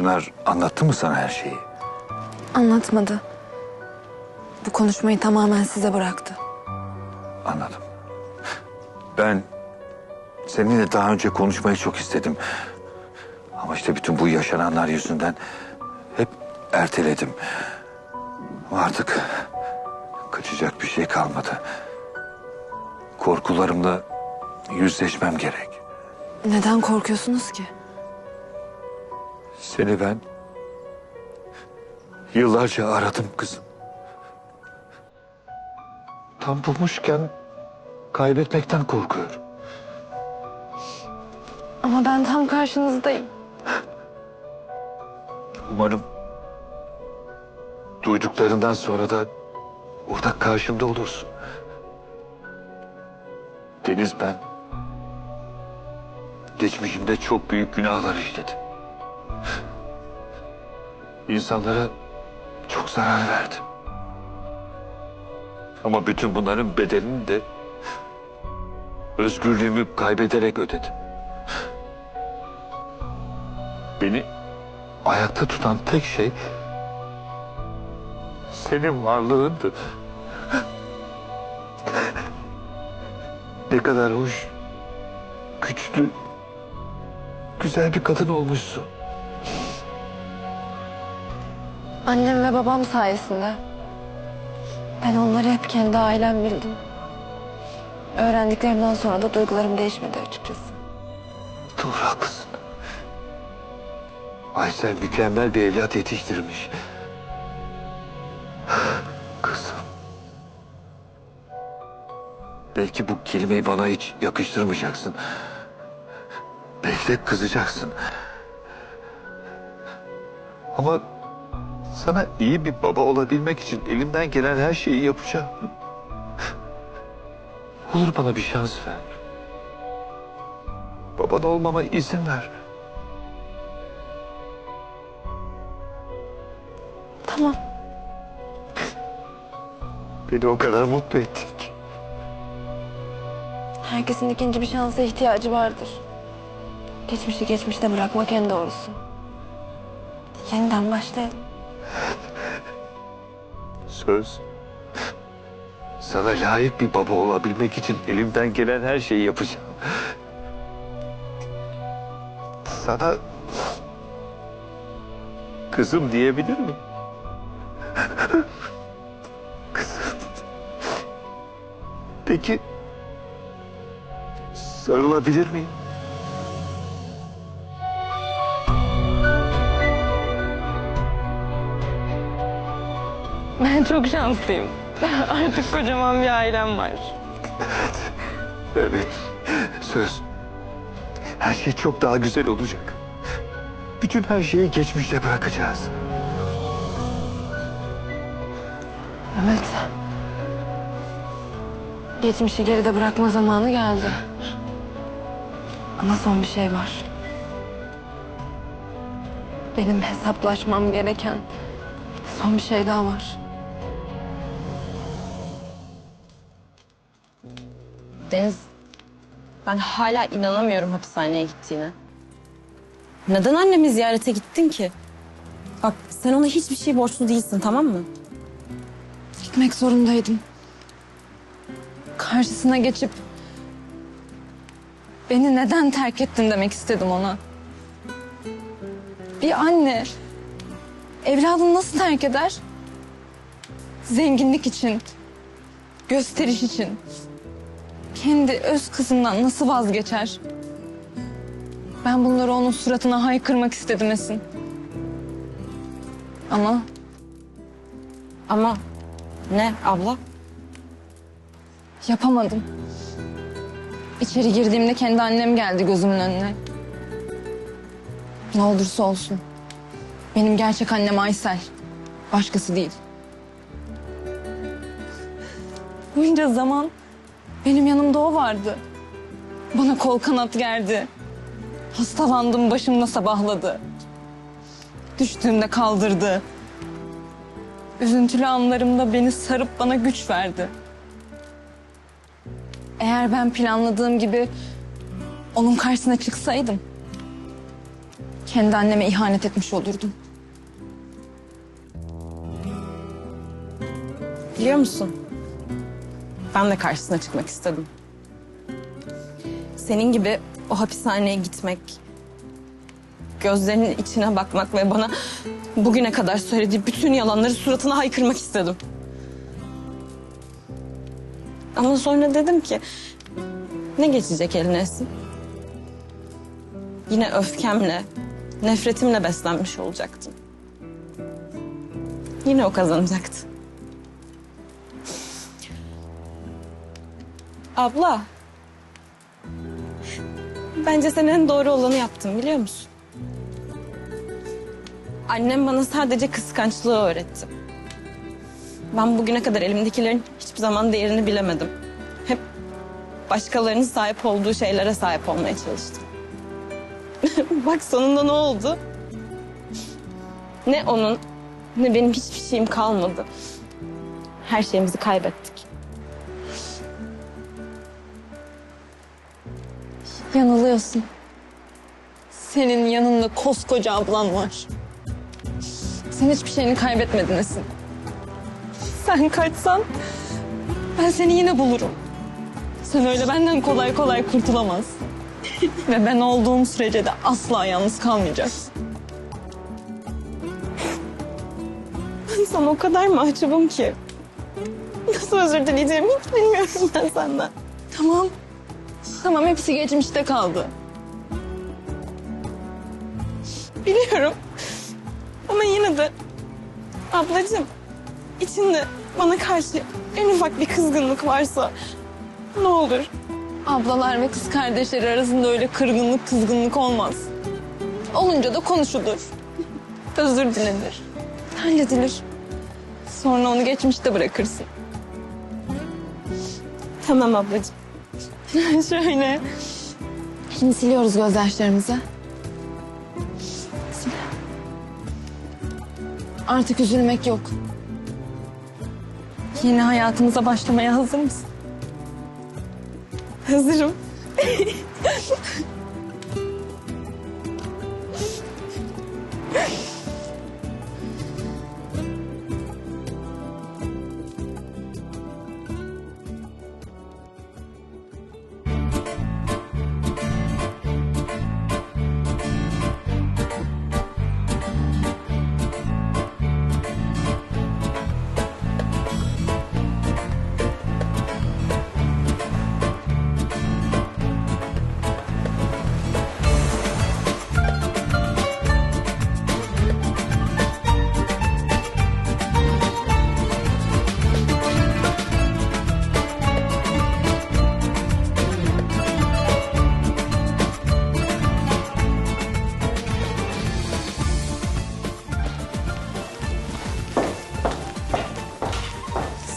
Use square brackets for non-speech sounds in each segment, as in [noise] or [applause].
Çınar anlattı mı sana her şeyi? Anlatmadı. Bu konuşmayı tamamen size bıraktı. Anladım. Ben seninle daha önce konuşmayı çok istedim. Ama işte bütün bu yaşananlar yüzünden hep erteledim. Ama artık kaçacak bir şey kalmadı. Korkularımla yüzleşmem gerek. Neden korkuyorsunuz ki? Seni ben yıllarca aradım kızım. Tam bulmuşken kaybetmekten korkuyorum. Ama ben tam karşınızdayım. Umarım duyduklarından sonra da orada karşımda olursun. Deniz ben geçmişimde çok büyük günahlar işledim. İnsanlara çok zarar verdim. Ama bütün bunların bedelini de özgürlüğümü kaybederek ödedim. Beni ayakta tutan tek şey senin varlığındı. ne kadar hoş, güçlü, güzel bir kadın olmuşsun. Annem ve babam sayesinde. Ben onları hep kendi ailem bildim. Öğrendiklerimden sonra da duygularım değişmedi açıkçası. Doğru haklısın. Aysel mükemmel bir evlat yetiştirmiş. Kızım. Belki bu kelimeyi bana hiç yakıştırmayacaksın. Belki de kızacaksın. Ama sana iyi bir baba olabilmek için elimden gelen her şeyi yapacağım. Olur bana bir şans ver. Baban olmama izin ver. Tamam. Beni o kadar mutlu ettin ki. Herkesin ikinci bir şansa ihtiyacı vardır. Geçmişi geçmişte bırakmak en doğrusu. Yeniden başlayalım. Söz. Sana layık bir baba olabilmek için elimden gelen her şeyi yapacağım. Sana kızım diyebilir miyim? Kızım. Peki sarılabilir miyim? Ben çok şanslıyım. [laughs] Artık kocaman bir ailem var. Evet. Söz. Her şey çok daha güzel olacak. Bütün her şeyi geçmişte bırakacağız. Evet. Geçmişi geride bırakma zamanı geldi. Ama son bir şey var. Benim hesaplaşmam gereken son bir şey daha var. Deniz, ben hala inanamıyorum hapishaneye gittiğine. Neden annemi ziyarete gittin ki? Bak sen ona hiçbir şey borçlu değilsin tamam mı? Gitmek zorundaydım. Karşısına geçip beni neden terk ettin demek istedim ona. Bir anne evladını nasıl terk eder? Zenginlik için, gösteriş için. Kendi öz kızından nasıl vazgeçer? Ben bunları onun suratına haykırmak istedim Esin. Ama Ama ne abla? Yapamadım. İçeri girdiğimde kendi annem geldi gözümün önüne. Ne olursa olsun. Benim gerçek annem Aysel. Başkası değil. Bunca zaman benim yanımda o vardı. Bana kol kanat gerdi. Hastalandım başımda sabahladı. Düştüğümde kaldırdı. Üzüntülü anlarımda beni sarıp bana güç verdi. Eğer ben planladığım gibi onun karşısına çıksaydım... Kendi anneme ihanet etmiş olurdum. Biliyor musun? Ben de karşısına çıkmak istedim. Senin gibi o hapishaneye gitmek, gözlerinin içine bakmak ve bana bugüne kadar söylediği bütün yalanları suratına haykırmak istedim. Ama sonra dedim ki ne geçecek eline Esin? Yine öfkemle, nefretimle beslenmiş olacaktım. Yine o kazanacaktı. Abla. Bence sen en doğru olanı yaptın biliyor musun? Annem bana sadece kıskançlığı öğretti. Ben bugüne kadar elimdekilerin hiçbir zaman değerini bilemedim. Hep başkalarının sahip olduğu şeylere sahip olmaya çalıştım. [laughs] Bak sonunda ne oldu? Ne onun ne benim hiçbir şeyim kalmadı. Her şeyimizi kaybettik. Yanılıyorsun. Senin yanında koskoca ablan var. Sen hiçbir şeyini kaybetmedin Esin. Sen kaçsan ben seni yine bulurum. Sen öyle benden kolay kolay kurtulamazsın. Ve ben olduğum sürece de asla yalnız kalmayacaksın. Ben sana o kadar mahcubum ki. Nasıl özür dileyeceğimi hiç bilmiyorum ben senden. Tamam. Tamam hepsi geçmişte kaldı. Biliyorum. Ama yine de ablacığım içinde bana karşı en ufak bir kızgınlık varsa ne olur Ablalar ve kız kardeşleri arasında öyle kırgınlık, kızgınlık olmaz. Olunca da konuşulur. Özür dilenir. Halledilir. Sonra onu geçmişte bırakırsın. tamam ablacığım. [laughs] Şöyle. Şimdi siliyoruz gözyaşlarımızı. Sil. Artık üzülmek yok. Yeni hayatımıza başlamaya hazır mısın? Hazırım. [laughs]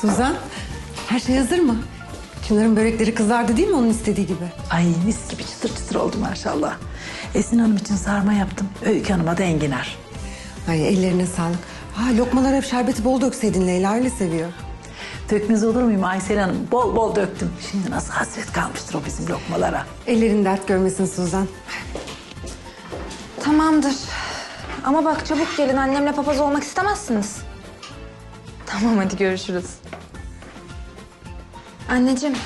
Suzan, her şey hazır mı? Çınar'ın börekleri kızardı değil mi onun istediği gibi? Ay mis gibi çıtır çıtır oldu maşallah. Esin Hanım için sarma yaptım. Öykü Hanım'a da enginar. Ay ellerine sağlık. Ha lokmalar hep şerbeti bol dökseydin Leyla öyle seviyor. Dökmez olur muyum Aysel Hanım? Bol bol döktüm. Şimdi nasıl hasret kalmıştır o bizim lokmalara. Ellerin dert görmesin Suzan. Tamamdır. Ama bak çabuk gelin annemle papaz olmak istemezsiniz. Tamam hadi görüşürüz. Anneciğim,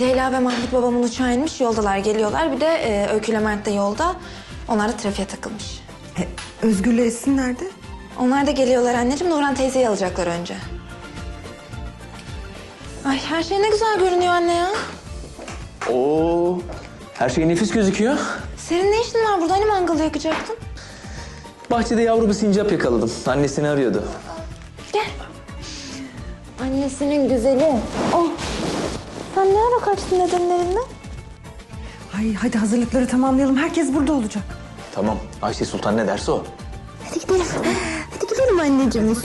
Leyla ve Mahmut babamın uçağı inmiş yoldalar geliyorlar. Bir de e, Öykü ile Mert de yolda. Onlar da trafiğe takılmış. E, Özgür'le Esin nerede? Onlar da geliyorlar anneciğim. Nurhan teyzeyi alacaklar önce. Ay her şey ne güzel görünüyor anne ya. Oo, her şey nefis gözüküyor. Senin ne işin var burada? Hani mangalı yakacaktın? Bahçede yavru bir sincap yakaladım. Annesini arıyordu. Gel. Annesinin güzeli. Oh. Sen ne ara kaçtın nedenlerinden? Ay hadi hazırlıkları tamamlayalım. Herkes burada olacak. Tamam, Ayşe Sultan ne derse o. Hadi gidelim. Hadi gidelim anneciğim.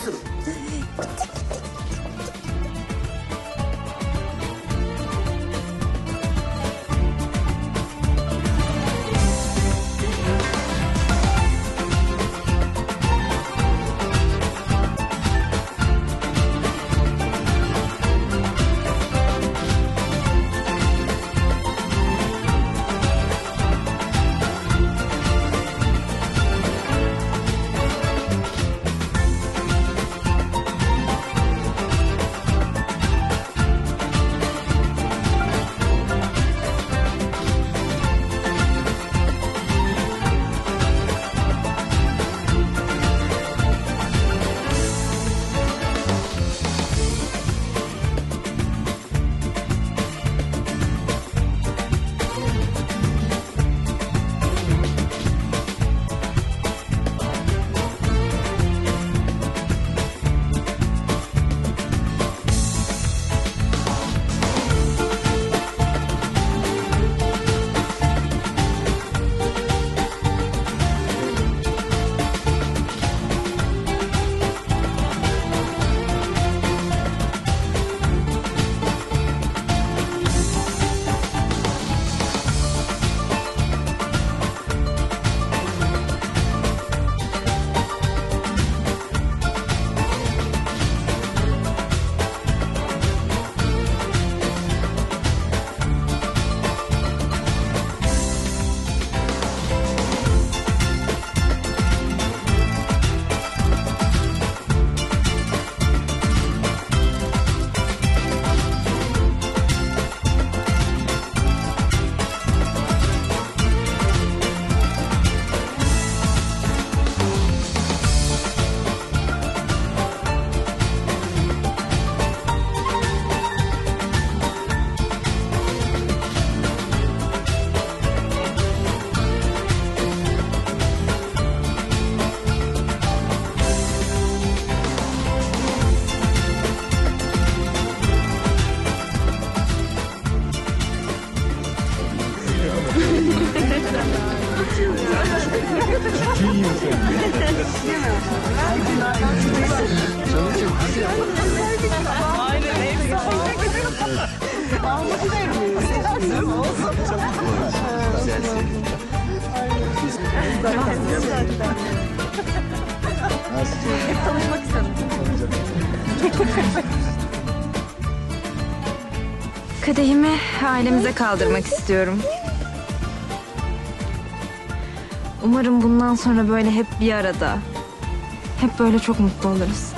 Kadehimi ailemize kaldırmak istiyorum. Umarım bundan sonra böyle hep bir arada, hep böyle çok mutlu oluruz.